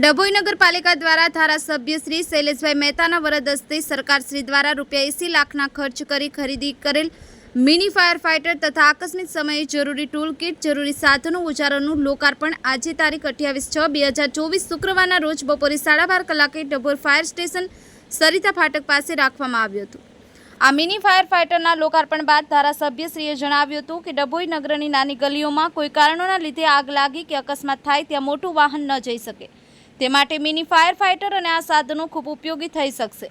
ડભોઈ નગરપાલિકા દ્વારા ધારાસભ્ય શ્રી શૈલેષભાઈ મહેતાના વરદ હસ્તે સરકારશ્રી દ્વારા રૂપિયા એસી લાખના ખર્ચ કરી ખરીદી કરેલ મિની ફાયર ફાઇટર તથા આકસ્મિક સમયે જરૂરી ટૂલ કિટ, જરૂરી સાધનો, ઉજારોનું લોકાર્પણ આજે તારીખ અઠ્યાવીસ છ, બે હજાર ચોવીસ શુક્રવારના રોજ બપોરે સાડા બાર કલાકે ડભોર ફાયર સ્ટેશન સરિતા ફાટક પાસે રાખવામાં આવ્યું હતું. આ મિની ફાયર ફાઇટરના લોકાર્પણ બાદ ધારાસભ્યશ્રીએ જણાવ્યું હતું કે ડભોઈ નગરની નાની ગલીઓમાં કોઈ કારણોના લીધે આગ લાગી કે અકસ્માત થાય ત્યાં મોટું વાહન ન જઈ શકે. તે માટે મિની ફાયર ફાઇટર અને આ સાધનો ખૂબ ઉપયોગી થઈ શકશે.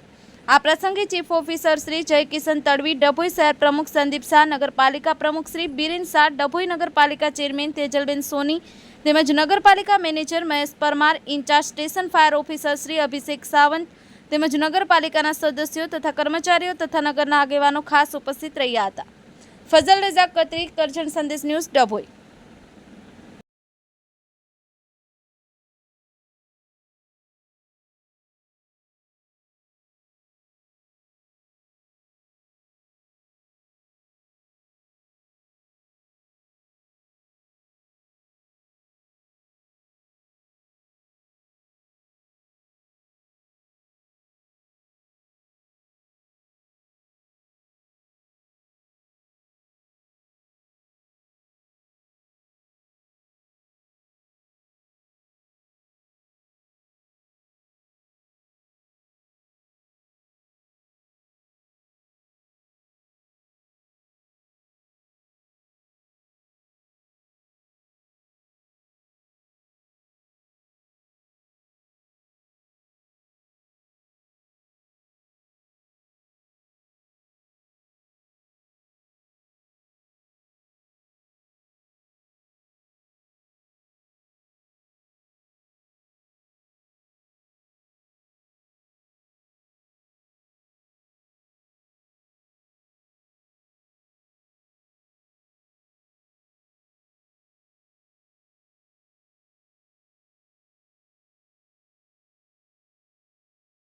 આ પ્રસંગે ચીફ ઓફિસર શ્રી જયકિશન તડવી, ડભોઈ શહેર પ્રમુખ સંદીપ શાહ, નગરપાલિકા પ્રમુખ શ્રી બિરેન શાહ, ડભોઈ નગરપાલિકા ચેરમેન તેજલબેન સોની તેમજ નગરપાલિકા manager Mahesh Parmar, in charge station fire officer Shri Abhishek Sawant તેમજ નગરપાલિકાના સદસ્યો તથા કર્મચારીઓ તથા નગરના આગેવાનો ખાસ ઉપસ્થિત રહ્યા હતા. ફઝલ રઝાક કતરી, કરજણ સંદેશ ન્યૂઝ ડભોઈ.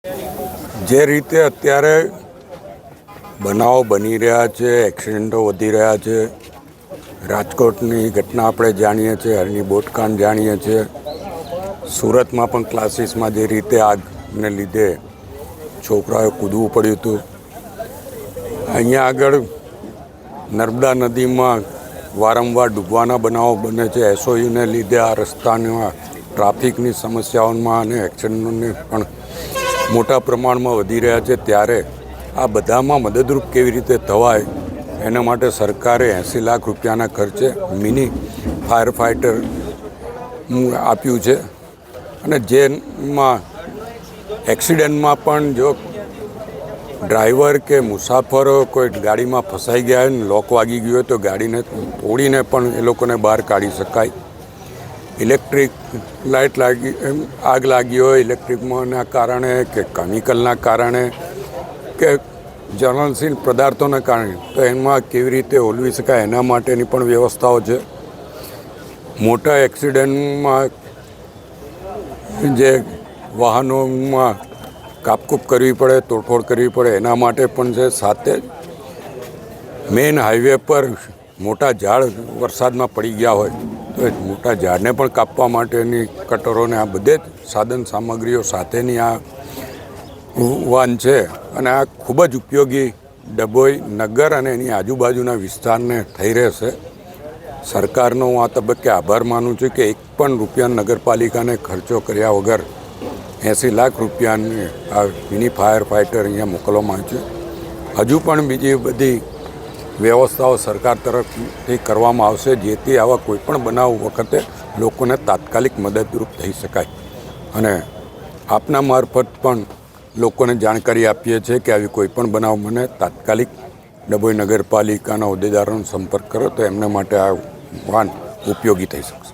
જે રીતે અત્યારે બનાવો બની રહ્યા છે એક્સિડન્ટો વધી રહ્યા છે, રાજકોટની ઘટના આપણે જાણીએ છીએ, હરની બોટકાંડ જાણીએ છીએ. સુરતમાં પણ ક્લાસીસમાં જે રીતે આગને લીધે છોકરાઓએ કૂદવું પડ્યું હતું. અહીંયા આગળ નર્મદા નદીમાં વારંવાર ડૂબવાના બનાવો બને છે. એસઓયુને લીધે આ રસ્તાના ટ્રાફિકની સમસ્યાઓમાં અને એક્સિડન્ટોને પણ મોટા પ્રમાણમાં વધી રહ્યા છે ત્યારે આ બધામાં મદદરૂપ કેવી રીતે થવાય એના માટે સરકારે એંસી લાખ રૂપિયાના ખર્ચે મિની ફાયર ફાઇટર આપ્યું છે. અને જેમાં એક્સિડન્ટમાં પણ જો ડ્રાઈવર કે મુસાફરો કોઈ ગાડીમાં ફસાઈ ગયા હોય ને લોક વાગી ગયું હોય તો ગાડીને તોડીને પણ એ લોકોને બહાર કાઢી શકાય. ઇલેક્ટ્રિક લાઇટ લાગી આગ લાગી હોય ઇલેક્ટ્રિકમાંના કારણે કે કેમિકલના કારણે કે જર્નલશીલ પદાર્થોના કારણે, તો એમાં કેવી રીતે ઓલવી શકાય એના માટેની પણ વ્યવસ્થાઓ છે. મોટા એક્સિડન્ટમાં જે વાહનોમાં કાપકૂપ કરવી પડે, તોડફોડ કરવી પડે, એના માટે પણ છે. સાથે મેઇન હાઈવે પર મોટા ઝાડ વરસાદમાં પડી ગયા હોય. તો એ મોટા ઝાડને પણ કાપવા માટેની કટરોને આ બધે જ સાધન સામગ્રીઓ સાથેની આ વાન છે અને આ ખૂબ જ ઉપયોગી ડભોઈ નગર અને એની આજુબાજુના વિસ્તારને થઈ રહેશે. સરકારનો હું આ તબક્કે આભાર માનું છું કે એક પણ રૂપિયા નગરપાલિકાને ખર્ચો કર્યા વગર એંસી લાખ રૂપિયાની આ મિની ફાયર ફાઇટર અહીંયા મોકલવામાં આવ્યું છે. હજુ પણ બીજી બધી વ્યવસ્થાઓ સરકાર તરફથી કરવામાં આવશે, જેથી આવા કોઈપણ બનાવ વખતે લોકોને તાત્કાલિક મદદરૂપ થઈ શકાય. અને આપના મારફત પણ લોકોને જાણકારી આપીએ છીએ કે આવી કોઈપણ બનાવ મને તાત્કાલિક ડભોઈ નગરપાલિકાના હોદ્દેદારોનો સંપર્ક કરો, તો એમના માટે આ વાન ઉપયોગી થઈ શકે